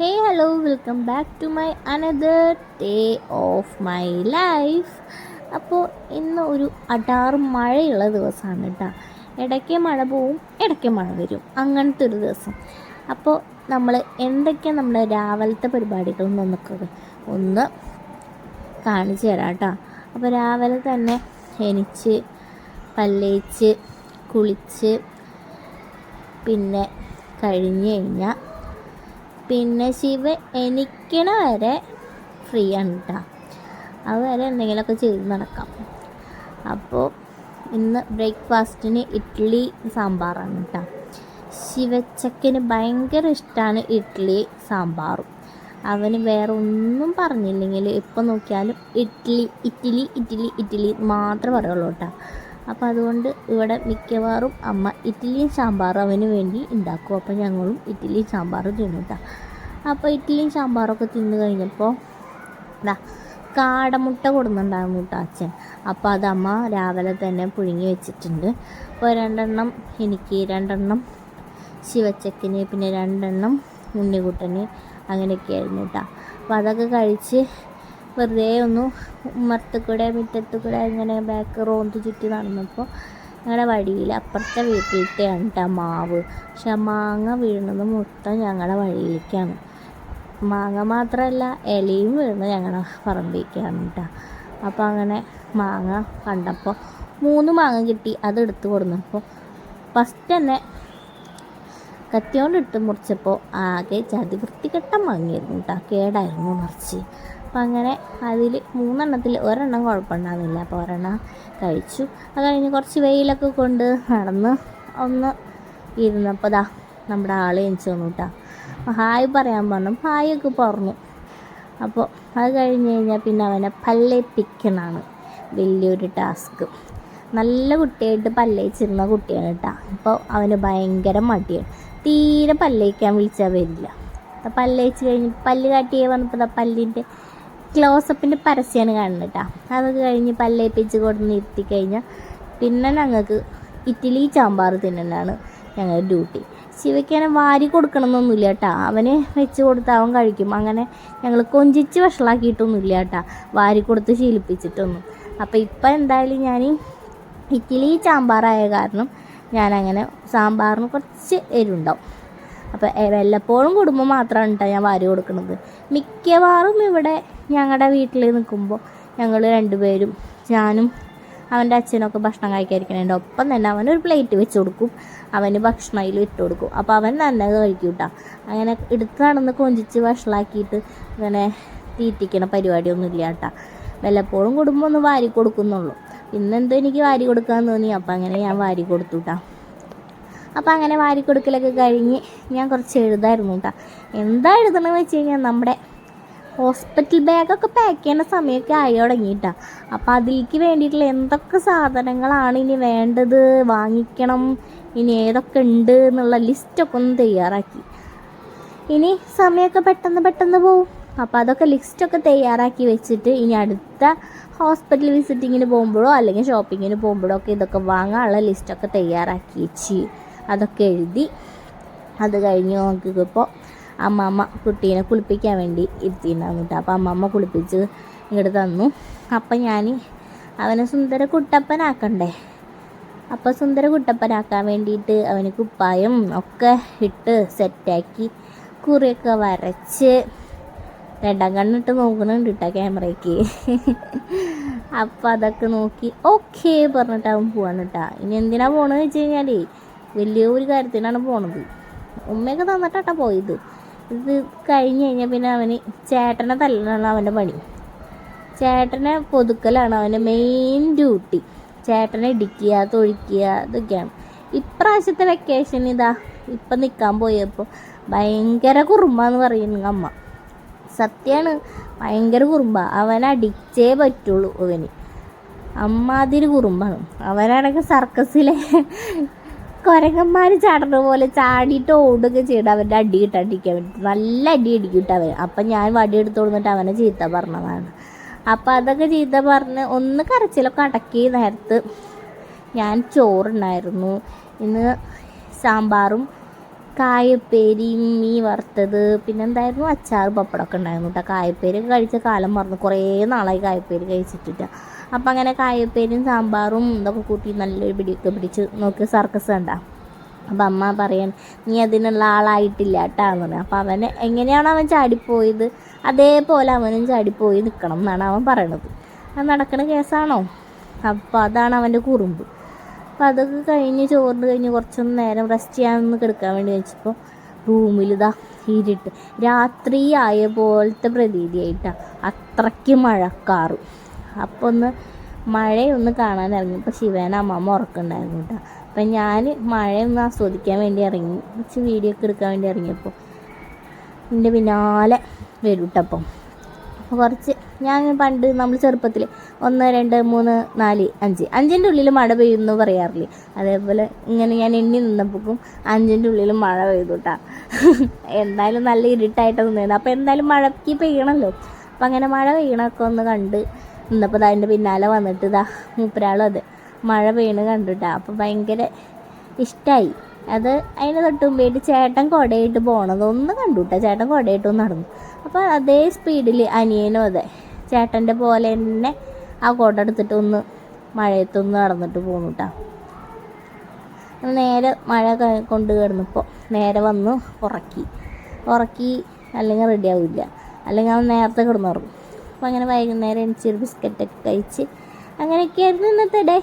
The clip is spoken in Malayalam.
Hey hello welcome back to my another day of my life അപ്പോൾ ഇന്ന് ഒരു അടാർ മഴയുള്ള ദിവസമാണ് കേട്ടോ ഇടയ്ക്ക് മഴ പോവും ഇടയ്ക്ക് മഴ വരും. അങ്ങനത്തെ ഒരു ദിവസം. അപ്പോൾ നമ്മൾ എന്തൊക്കെയാണ് നമ്മുടെ രാവിലത്തെ പരിപാടികൾ എന്നൊക്കെ ഒന്ന് കാണിച്ചു തരാം കേട്ടോ അപ്പോൾ രാവിലെ തന്നെ എണിച്ച് പല്ലേച്ച് കുളിച്ച് പിന്നെ കഴിഞ്ഞ് കഴിഞ്ഞാൽ പിന്നെ ശിവ എണിക്കണ വരെ ഫ്രീ ആണ് കേട്ടോ അതുവരെ എന്തെങ്കിലുമൊക്കെ ചെയ്ത് നടക്കാം. അപ്പോൾ ഇന്ന് ബ്രേക്ക്ഫാസ്റ്റിന് ഇഡ്ഡലി സാമ്പാറാണ് കേട്ടോ ശിവച്ചക്കന് ഭയങ്കര ഇഷ്ടമാണ് ഇഡ്ഡലി സാമ്പാറും. അവന് വേറെ ഒന്നും പറഞ്ഞില്ലെങ്കിൽ ഇപ്പം നോക്കിയാലും ഇഡ്ഡലി ഇഡ്ഡലി ഇഡ്ഡലി ഇഡ്ഡലി മാത്രമേ പറയുള്ളൂ കേട്ടോ അപ്പോൾ അതുകൊണ്ട് ഇവിടെ മിക്കവാറും അമ്മ ഇഡ്ഡലിയും സാമ്പാർ അവന് വേണ്ടി ഉണ്ടാക്കും. അപ്പോൾ ഞങ്ങളും ഇഡ്ഡലിയും സാമ്പാർ തിന്നു കേട്ടോ അപ്പോൾ ഇഡ്ഡലിയും സാമ്പാറൊക്കെ തിന്നു കഴിഞ്ഞപ്പോൾ ഇതാ കാടമുട്ട കൊടുക്കുന്നുണ്ടായിരുന്നു കേട്ടോ അച്ഛൻ. അപ്പോൾ അത് അമ്മ രാവിലെ തന്നെ പുഴുങ്ങി വെച്ചിട്ടുണ്ട്. അപ്പോൾ രണ്ടെണ്ണം എനിക്ക് രണ്ടെണ്ണം ശിവച്ചക്കിന് പിന്നെ രണ്ടെണ്ണം ഉണ്ണിക്കുട്ടന് അങ്ങനെയൊക്കെയായിരുന്നു കേട്ടോ അപ്പോൾ അതൊക്കെ കഴിച്ച് വെറുതെ ഒന്ന് ഉമ്മറത്ത് കൂടെ മുറ്റത്ത് കൂടെ ഇങ്ങനെ ബാക്ക് റോന്ത് ചുറ്റി നടന്നപ്പോൾ ഞങ്ങളുടെ വഴിയിൽ അപ്പുറത്തെ വീട്ടിലത്തെയാണ് കേട്ടോ മാവ്. പക്ഷെ മാങ്ങ വീഴുന്നത് മൊത്തം ഞങ്ങളുടെ വഴിയിലേക്കാണ്. മാങ്ങ മാത്രമല്ല ഇലയും വീഴുന്നത് ഞങ്ങളുടെ പറമ്പിലേക്കാണ് കേട്ടോ അപ്പോൾ അങ്ങനെ മാങ്ങ കണ്ടപ്പോൾ മൂന്ന് മാങ്ങ കിട്ടി അത് എടുത്ത് കൊടുന്നപ്പോൾ ഫസ്റ്റ് തന്നെ കത്തിയോണ്ട് ഇട്ട് മുറിച്ചപ്പോൾ ആകെ ചതി വൃത്തികെട്ട മാങ്ങയായിരുന്നു കേട്ടോ കേടായിരുന്നു നിറച്ച് അപ്പം അങ്ങനെ അതിൽ മൂന്നെണ്ണത്തിൽ ഒരെണ്ണം കുഴപ്പമുണ്ടാകുന്നില്ല അപ്പോൾ ഒരെണ്ണം കഴിച്ചു. അത് കഴിഞ്ഞ് കുറച്ച് വെയിലൊക്കെ കൊണ്ട് നടന്ന് ഒന്ന് ഇരുന്നപ്പോൾ ദാ നമ്മുടെ ആൾ എണിച്ചു വന്നു കേട്ടോ അപ്പോൾ ഹായ് പറയാൻ പറഞ്ഞു. ഹായ് ഒക്കെ പറഞ്ഞു. അപ്പോൾ അത് കഴിഞ്ഞ് കഴിഞ്ഞാൽ പിന്നെ അവനെ പല്ലേപ്പിക്കണമാണ് വലിയൊരു ടാസ്ക്. നല്ല കുട്ടിയായിട്ട് പല്ലയിച്ചിരുന്ന കുട്ടിയാണ് കേട്ടോ അപ്പോൾ അവന് ഭയങ്കര മടിയാണ്. തീരെ പല്ലയിക്കാൻ വിളിച്ചാൽ വരില്ല. പല്ലയിച്ച് കഴിഞ്ഞ് പല്ല് കാട്ടിയേ വന്നപ്പോൾ പല്ലിന്റെ ക്ലോസപ്പിന്റെ പരസ്യമാണ് കാണുന്നത് കേട്ടോ അതൊക്കെ കഴിഞ്ഞ് പല്ലേപ്പിച്ച് കൊടുന്ന് ഇരുത്തി കഴിഞ്ഞാൽ പിന്നെ ഞങ്ങൾക്ക് ഇറ്റലി സാമ്പാർ തിന്നലാണ് ഞങ്ങളുടെ ഡ്യൂട്ടി ശിവയ്ക്കനെ വാരി കൊടുക്കണമെന്നൊന്നുമില്ല കേട്ടോ അവന് വെച്ച് കൊടുത്ത് അവൻ കഴിക്കും. അങ്ങനെ ഞങ്ങൾ കൊഞ്ചിച്ച് വഷളാക്കിയിട്ടൊന്നുമില്ല കേട്ടോ വാരി കൊടുത്ത് ശീലിപ്പിച്ചിട്ടൊന്നും. അപ്പോൾ ഇപ്പം എന്തായാലും ഞാൻ ഇഡ്ഡലി സാമ്പാറായ കാരണം ഞാനങ്ങനെ സാമ്പാറിന് കുറച്ച് എരിവുണ്ടാവും. അപ്പോൾ വല്ലപ്പോഴും കുടുംബം മാത്രമാണ് കേട്ടോ ഞാൻ വാരി കൊടുക്കുന്നത് മിക്കവാറും ഇവിടെ ഞങ്ങളുടെ വീട്ടിൽ നിൽക്കുമ്പോൾ ഞങ്ങൾ രണ്ടുപേരും ഞാനും അവന്റെ അച്ഛനൊക്കെ ഭക്ഷണം കഴിക്കാതിരിക്കണേന്റെ ഒപ്പം തന്നെ അവനൊരു പ്ലേറ്റ് വെച്ച് കൊടുക്കും. അവന് ഭക്ഷണം അതിൽ ഇട്ട് കൊടുക്കും. അപ്പോൾ അവൻ തന്നെ കഴിക്കും കേട്ടോ അങ്ങനെ എടുത്ത് നടന്ന് കൊഞ്ചിച്ച് വഷളാക്കിയിട്ട് അങ്ങനെ തീറ്റിക്കണ പരിപാടിയൊന്നും ഇല്ല കേട്ടോ വല്ലപ്പോഴും കുടുംബം ഒന്ന് വാരി കൊടുക്കുന്നുള്ളൂ. ഇന്നെന്തോ എനിക്ക് വാരി കൊടുക്കാൻ തോന്നി. അപ്പോൾ അങ്ങനെ ഞാൻ വാരി കൊടുത്തു കേട്ടോ അപ്പോൾ അങ്ങനെ വാരിക്കൊടുക്കലൊക്കെ കഴിഞ്ഞ് ഞാൻ കുറച്ച് എഴുതായിരുന്നു കേട്ടോ എന്താ എഴുതണമെന്ന് വെച്ച് കഴിഞ്ഞാൽ നമ്മുടെ ഹോസ്പിറ്റൽ ബാഗൊക്കെ പാക്ക് ചെയ്യുന്ന സമയമൊക്കെ ആയി തുടങ്ങിയിട്ടാ അപ്പോൾ അതിലേക്ക് വേണ്ടിയിട്ടുള്ള എന്തൊക്കെ സാധനങ്ങളാണ് ഇനി വേണ്ടത്? വാങ്ങിക്കണം. ഇനി ഏതൊക്കെ ഉണ്ട് എന്നുള്ള ലിസ്റ്റൊക്കെ ഒന്ന് തയ്യാറാക്കി. ഇനി സമയമൊക്കെ പെട്ടെന്ന് പെട്ടെന്ന് പോവും. അപ്പോൾ അതൊക്കെ ലിസ്റ്റൊക്കെ തയ്യാറാക്കി വെച്ചിട്ട് ഇനി അടുത്ത ഹോസ്പിറ്റൽ വിസിറ്റിങ്ങിന് പോകുമ്പോഴോ അല്ലെങ്കിൽ ഷോപ്പിങ്ങിന് പോകുമ്പോഴോ ഒക്കെ ഇതൊക്കെ വാങ്ങാനുള്ള ലിസ്റ്റൊക്കെ തയ്യാറാക്കി വെച്ച്. അതൊക്കെ എഴുതി അത് കഴിഞ്ഞ് നോക്കിയപ്പോൾ അമ്മമ്മ കുട്ടീനെ കുളിപ്പിക്കാൻ വേണ്ടി ഇരുത്തിയിട്ടുണ്ടായിരുന്നു കേട്ടോ. അപ്പോൾ അമ്മമ്മ കുളിപ്പിച്ച് ഇങ്ങോട്ട് തന്നു. അപ്പം ഞാൻ അവനെ സുന്ദര കുട്ടപ്പനാക്കണ്ടേ? അപ്പോൾ സുന്ദര കുട്ടപ്പനാക്കാൻ വേണ്ടിയിട്ട് അവന് കുപ്പായം ഒക്കെ ഇട്ട് സെറ്റാക്കി കുറിയൊക്കെ വരച്ച് രണ്ടാം കണ്ണിട്ട് നോക്കുന്നുണ്ട് കേട്ടോ ക്യാമറയ്ക്ക്. അപ്പോൾ അതൊക്കെ നോക്കി ഓക്കെ പറഞ്ഞിട്ട് അവൻ പോവാണ് കേട്ടോ. ഇനി എന്തിനാണ് പോകണമെന്ന് വെച്ച് കഴിഞ്ഞാൽ വലിയ ഒരു കാര്യത്തിനാണ് പോണത്. ഉമ്മയൊക്കെ തന്നിട്ടാ പോയത്. ഇത് കഴിഞ്ഞ് കഴിഞ്ഞാൽ പിന്നെ അവന് ചേട്ടനെ തല്ലാണ് അവന്റെ പണി. ചേട്ടനെ പൊതുക്കലാണ് അവന്റെ മെയിൻ ഡ്യൂട്ടി ചേട്ടനെ ഇടിക്കുക തൊഴിക്കുക ഇതൊക്കെയാണ്. ഇപ്രാവശ്യത്തെ വെക്കേഷൻ ഇതാ ഇപ്പം നിൽക്കാൻ പോയപ്പോൾ ഭയങ്കര കുറുമ്പാന്ന് പറയുന്നു അമ്മ. സത്യമാണ് ഭയങ്കര കുറുമ്പ. അവൻ അടിച്ചേ പറ്റുള്ളൂ അവന് അമ്മാതിരി കുറുമ്പാണ്. അവനാണെങ്കിൽ സർക്കസിലെ കുരങ്ങന്മാർ ചാടുന്ന പോലെ ചാടിയിട്ട് ഓടുകയും ചെയ്യണം അവന്റെ അടി കിട്ടാണ്ടിരിക്കാൻ വേണ്ടി നല്ല അടി അടിക്കിട്ട് അവൻ അപ്പം ഞാൻ വടി എടുത്ത് കൊടുത്തിട്ട് അവനെ ചീത്ത പറഞ്ഞതാണ്. അപ്പം അതൊക്കെ ചീത്ത പറഞ്ഞ് ഒന്ന് കരച്ചിലൊക്കെ അടക്കി നേരത്ത് ഞാൻ ചോറുണ്ടായിരുന്നു. ഇന്ന് സാമ്പാറും കായപ്പേരിയും മീൻ വറുത്തത് പിന്നെ എന്തായിരുന്നു? അച്ചാർ പപ്പടമൊക്കെ ഉണ്ടായിരുന്നു കേട്ടോ. കായപ്പേരി കഴിച്ച കാലം മറന്നു. കുറേ നാളായി കായപ്പേരി കഴിച്ചിട്ടില്ല. അപ്പം അങ്ങനെ കായപ്പേരും സാമ്പാറും ഇതൊക്കെ കൂട്ടി നല്ലൊരു പിടിയൊക്കെ പിടിച്ച് നോക്കി സർക്കസ് കണ്ട. അപ്പം അമ്മ പറയാൻ നീ അതിനുള്ള ആളായിട്ടില്ല കേട്ടാന്ന് പറഞ്ഞു. അപ്പം അവന് എങ്ങനെയാണോ അവൻ ചാടിപ്പോയത് അതേപോലെ അവനും ചാടിപ്പോയി നിൽക്കണം എന്നാണ് അവൻ പറയണത്. അത് നടക്കുന്ന കേസാണോ? അപ്പോൾ അതാണ് അവന്റെ കുറുമ്പ്. അപ്പം അതൊക്കെ കഴിഞ്ഞ് ചോറിന് കഴിഞ്ഞ് കുറച്ചൊന്ന് നേരം റെസ്റ്റ് ചെയ്യാമെന്ന് കിടക്കാൻ വേണ്ടി വെച്ചപ്പോൾ റൂമിലിതാ ഇരുട്ട്. രാത്രി ആയ പോലത്തെ പ്രതീതിയായിട്ടാണ് അത്രയ്ക്ക് മഴക്കാറ്. അപ്പോൾ ഒന്ന് മഴയൊന്ന് കാണാൻ ഇറങ്ങിയപ്പോൾ ശിവേന അമ്മമ്മ ഉറക്കുണ്ടായിരുന്നു കേട്ടോ അപ്പം ഞാൻ മഴയൊന്ന് ആസ്വദിക്കാൻ വേണ്ടി ഇറങ്ങി. കുറച്ച് വീഡിയോ ഒക്കെ എടുക്കാൻ വേണ്ടി ഇറങ്ങിയപ്പോൾ എന്റെ പിന്നാലെ വരൂട്ടപ്പം. അപ്പോൾ കുറച്ച് ഞാൻ പണ്ട് നമ്മൾ ചെറുപ്പത്തിൽ ഒന്ന് രണ്ട് മൂന്ന് നാല് അഞ്ച്. അഞ്ചിന്റെ ഉള്ളിൽ മഴ പെയ്യുന്നു പറയാറില്ലേ? അതേപോലെ ഇങ്ങനെ ഞാൻ എണ്ണി നിന്നപ്പോഴും അഞ്ചിന്റെ ഉള്ളിൽ മഴ പെയ്തു കേട്ടാ എന്തായാലും നല്ല ഇരുട്ടായിട്ട് നിന്നത് അപ്പോൾ എന്തായാലും മഴയ്ക്ക് പെയ്യണമല്ലോ അപ്പം അങ്ങനെ മഴ പെയ്യണമൊക്കെ ഒന്ന് കണ്ട് നിന്നപ്പോൾ അതിന്റെ പിന്നാലെ വന്നിട്ട് ഇതാ മൂപ്പരാളും അത് മഴ വീണ് കണ്ടിട്ടാ. അപ്പോൾ ഭയങ്കര ഇഷ്ടമായി അത് അതിന് തൊട്ടുമ്പേട്ട് ചേട്ടൻ കുടയിട്ട് പോണത് ഒന്ന് കണ്ടു ചേട്ടൻ കുടയിട്ടും നടന്നു. അപ്പോൾ അതേ സ്പീഡിൽ അനിയനും അതെ ചേട്ടന്റെ പോലെ തന്നെ ആ കുട എടുത്തിട്ട് ഒന്ന് മഴയത്തൊന്ന് നടന്നിട്ട് പോന്നു നേരെ മഴ കൊണ്ട് കിടന്നപ്പോൾ നേരെ വന്ന് ഉറക്കി. ഉറക്കി അല്ലെങ്കിൽ റെഡിയാവില്ല അല്ലെങ്കിൽ അവൻ നേരത്തെ കിടന്നുറങ്ങും. അപ്പോൾ അങ്ങനെ വൈകുന്നേരം എനിച്ചൊരു ബിസ്ക്കറ്റൊക്കെ കഴിച്ച് അങ്ങനെയൊക്കെയായിരുന്നു ഇന്നത്തെ ഡേ.